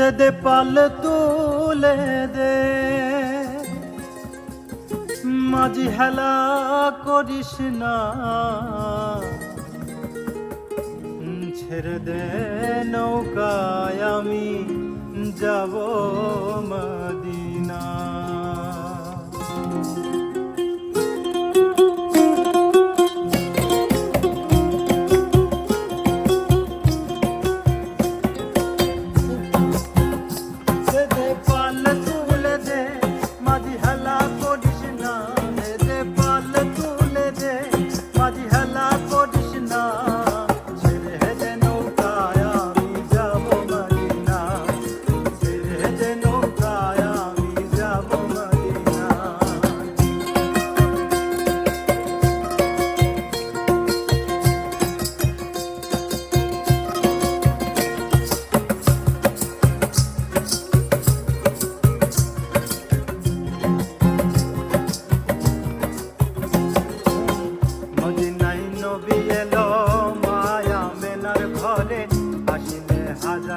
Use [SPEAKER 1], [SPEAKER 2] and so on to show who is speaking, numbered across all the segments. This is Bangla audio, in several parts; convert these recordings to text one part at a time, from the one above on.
[SPEAKER 1] দে দে পাল তুলে দে। মাঝি হেলা করিস না। ছেড়ে দে নৌকায় আমি যাব মা।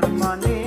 [SPEAKER 1] money